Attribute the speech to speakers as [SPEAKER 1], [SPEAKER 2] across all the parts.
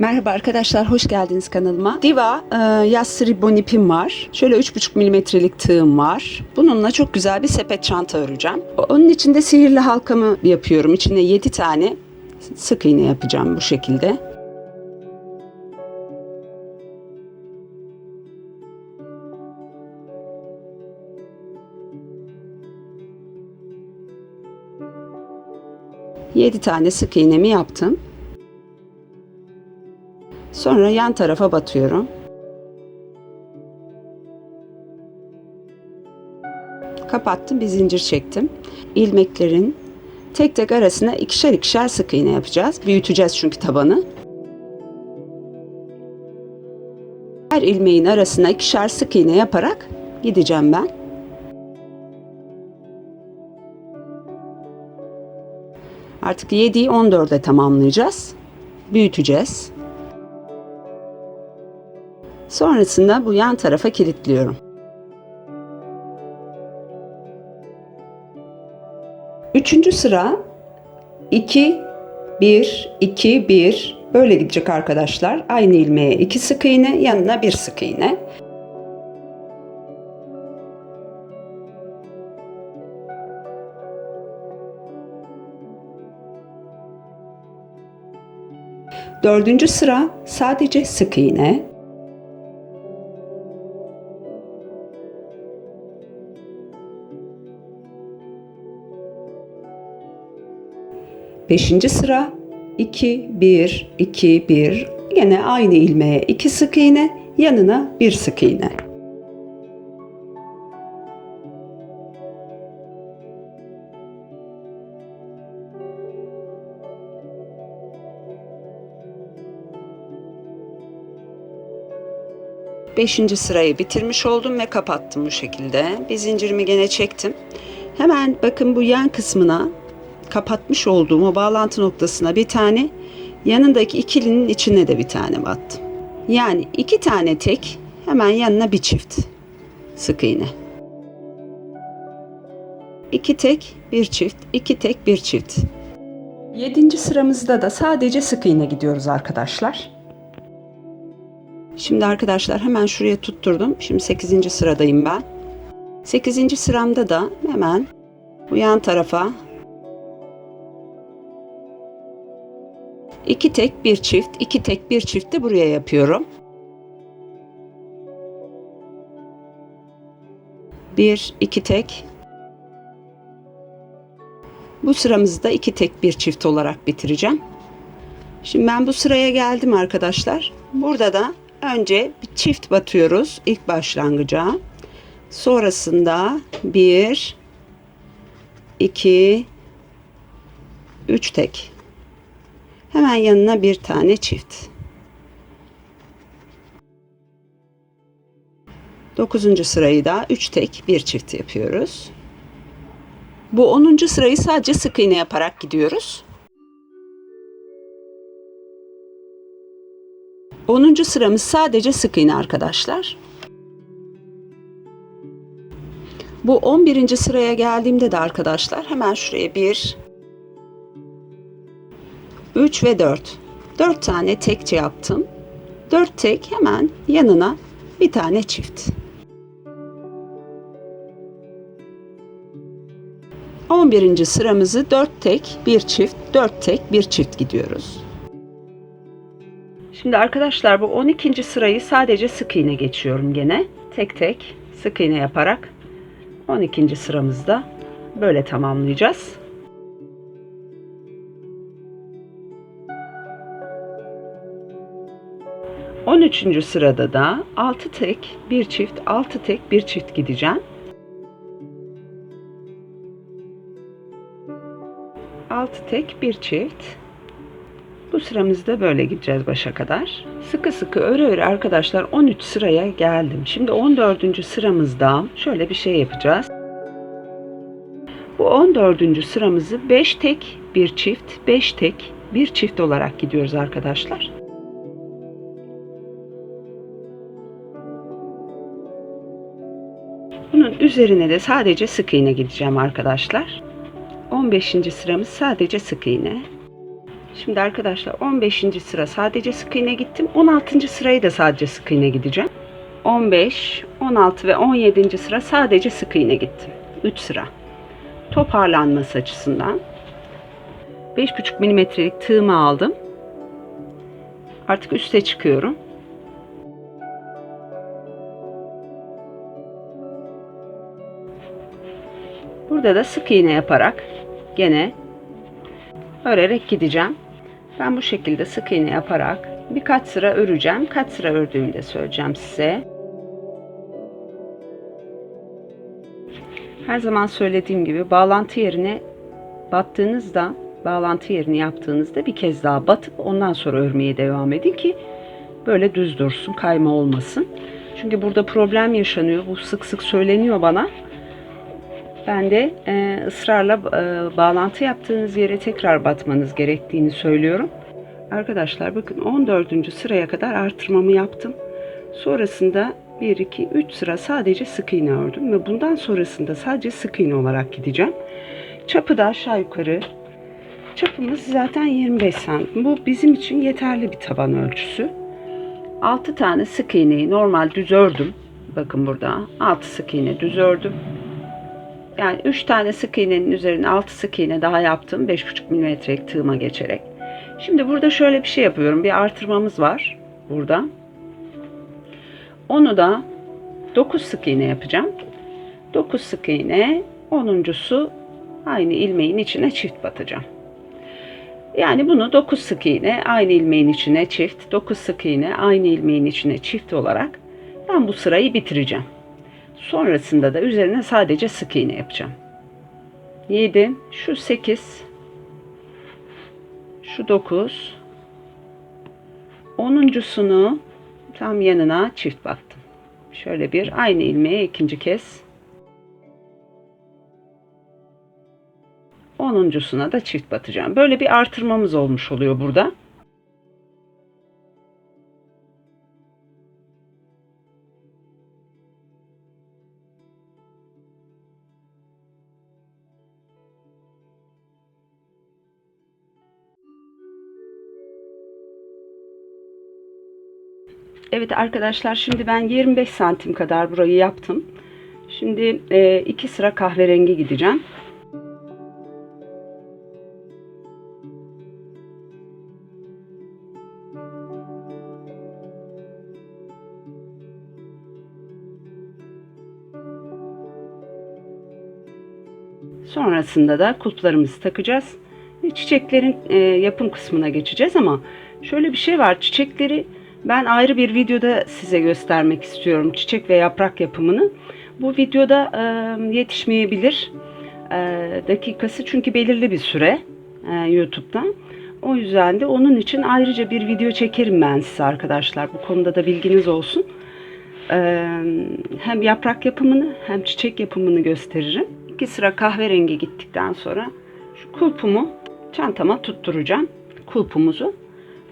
[SPEAKER 1] Merhaba arkadaşlar, hoş geldiniz kanalıma. Diva e, yassı ribbon var. Şöyle 3,5 milimetrelik tığım var. Bununla çok güzel bir sepet çanta öreceğim. Onun içinde sihirli halkamı yapıyorum. İçine 7 tane sık iğne yapacağım bu şekilde. Yedi tane sık iğnemi yaptım. Sonra yan tarafa batıyorum. Kapattım, bir zincir çektim. İlmeklerin tek tek arasına ikişer ikişer sık iğne yapacağız. Büyüteceğiz çünkü tabanı. Her ilmeğin arasına ikişer sık iğne yaparak gideceğim ben. Artık 7'yi 14'e tamamlayacağız. Büyüteceğiz. Sonrasında bu yan tarafa kilitliyorum. Üçüncü sıra 2 1 2 1 böyle gidecek arkadaşlar. Aynı ilmeğe 2 sık iğne, yanına 1 sık iğne. Dördüncü sıra sadece sık iğne. Beşinci sıra 2 1 2 1 yine aynı ilmeğe 2 sık iğne yanına 1 sık iğne. Beşinci sırayı bitirmiş oldum ve kapattım bu şekilde. Bir zincirimi gene çektim. Hemen bakın bu yan kısmına kapatmış olduğum o bağlantı noktasına bir tane yanındaki ikilinin içine de bir tane battım. Yani iki tane tek hemen yanına bir çift sık iğne. İki tek bir çift, iki tek bir çift. Yedinci sıramızda da sadece sık iğne gidiyoruz arkadaşlar. Şimdi arkadaşlar hemen şuraya tutturdum. Şimdi 8. sıradayım ben. 8. sıramda da hemen bu yan tarafa iki tek bir çift, iki tek bir çift buraya yapıyorum. Bir, iki tek. Bu sıramızı da iki tek bir çift olarak bitireceğim. Şimdi ben bu sıraya geldim arkadaşlar. Burada da önce bir çift batıyoruz ilk başlangıca. Sonrasında bir, iki, üç tek. Hemen yanına bir tane çift. Dokuzuncu sırayı da üç tek bir çift yapıyoruz. Bu onuncu sırayı sadece sık iğne yaparak gidiyoruz. 10. sıramız sadece sık iğne arkadaşlar. Bu 11. sıraya geldiğimde de arkadaşlar hemen şuraya 1 3 ve 4. 4 tane tekçe yaptım. 4 tek hemen yanına bir tane çift. 11. sıramızı 4 tek, 1 çift, 4 tek, 1 çift gidiyoruz. Şimdi arkadaşlar bu 12. sırayı sadece sık iğne geçiyorum gene. Tek tek sık iğne yaparak 12. sıramızda böyle tamamlayacağız. On üçüncü sırada da 6 tek, bir çift, 6 tek, bir çift gideceğim. 6 tek, bir çift. Bu sıramızda böyle gideceğiz başa kadar. Sıkı sıkı öre öre arkadaşlar 13 sıraya geldim. Şimdi 14. sıramızda şöyle bir şey yapacağız. Bu 14. sıramızı 5 tek bir çift, 5 tek bir çift olarak gidiyoruz arkadaşlar. Üzerine de sadece sık iğne gideceğim arkadaşlar. 15. sıramız sadece sık iğne. Şimdi arkadaşlar 15. sıra sadece sık iğne gittim. 16. sırayı da sadece sık iğne gideceğim. 15, 16 ve 17. sıra sadece sık iğne gittim. 3 sıra. Toparlanması açısından 5,5 milimetrelik tığımı aldım. Artık üste çıkıyorum. Burada da sık iğne yaparak gene örerek gideceğim. Ben bu şekilde sık iğne yaparak birkaç sıra öreceğim. Kaç sıra ördüğümü de söyleyeceğim size. Her zaman söylediğim gibi bağlantı yerine battığınızda, bağlantı yerini yaptığınızda bir kez daha batıp ondan sonra örmeye devam edin ki böyle düz dursun, kayma olmasın. Çünkü burada problem yaşanıyor. Bu sık sık söyleniyor bana. Ben de e, ısrarla e, bağlantı yaptığınız yere tekrar batmanız gerektiğini söylüyorum. Arkadaşlar bakın 14. sıraya kadar artırmamı yaptım. Sonrasında 1, 2, 3 sıra sadece sık iğne ördüm ve bundan sonrasında sadece sık iğne olarak gideceğim. Çapı da aşağı yukarı çapımız zaten 25 santim. Bu bizim için yeterli bir taban ölçüsü. 6 tane sık iğneyi normal düz ördüm. Bakın burada 6 sık iğne düz ördüm. Yani 3 tane sık iğnenin üzerine 6 sık iğne daha yaptım. 5,5 milimetrelik tığıma geçerek. Şimdi burada şöyle bir şey yapıyorum. Bir artırmamız var burada. Onu da 9 sık iğne yapacağım. 9 sık iğne, 10.sü aynı ilmeğin içine çift batacağım. Yani bunu 9 sık iğne aynı ilmeğin içine çift, 9 sık iğne aynı ilmeğin içine çift olarak ben bu sırayı bitireceğim. Sonrasında da üzerine sadece sık iğne yapacağım. 7, şu 8, şu 9, 10.sunu tam yanına çift battım. Şöyle bir aynı ilmeğe ikinci kez 10.suna da çift batacağım. Böyle bir artırmamız olmuş oluyor burada. Evet arkadaşlar şimdi ben 25 santim kadar burayı yaptım. Şimdi e, iki sıra kahverengi gideceğim. Sonrasında da kulplarımızı takacağız. Çiçeklerin e, yapım kısmına geçeceğiz ama şöyle bir şey var. Çiçekleri ben ayrı bir videoda size göstermek istiyorum. Çiçek ve yaprak yapımını. Bu videoda e, yetişmeyebilir e, dakikası çünkü belirli bir süre e, YouTube'dan. O yüzden de onun için ayrıca bir video çekerim ben size arkadaşlar. Bu konuda da bilginiz olsun. E, hem yaprak yapımını hem çiçek yapımını gösteririm. İki sıra kahverengi gittikten sonra şu kulpumu çantama tutturacağım. Kulpumuzu.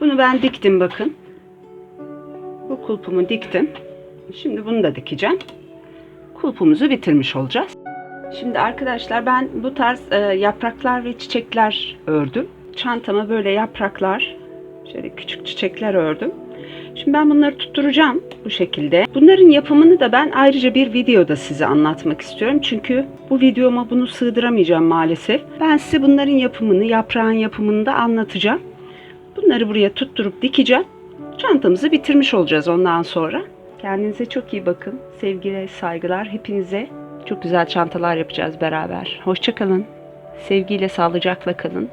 [SPEAKER 1] Bunu ben diktim bakın. Bu kulpumu diktim. Şimdi bunu da dikeceğim. Kulpumuzu bitirmiş olacağız. Şimdi arkadaşlar ben bu tarz e, yapraklar ve çiçekler ördüm. Çantama böyle yapraklar, şöyle küçük çiçekler ördüm. Şimdi ben bunları tutturacağım bu şekilde. Bunların yapımını da ben ayrıca bir videoda size anlatmak istiyorum. Çünkü bu videoma bunu sığdıramayacağım maalesef. Ben size bunların yapımını, yaprağın yapımını da anlatacağım. Bunları buraya tutturup dikeceğim. Çantamızı bitirmiş olacağız ondan sonra. Kendinize çok iyi bakın. Sevgiyle saygılar hepinize. Çok güzel çantalar yapacağız beraber. Hoşçakalın. Sevgiyle sağlıcakla kalın.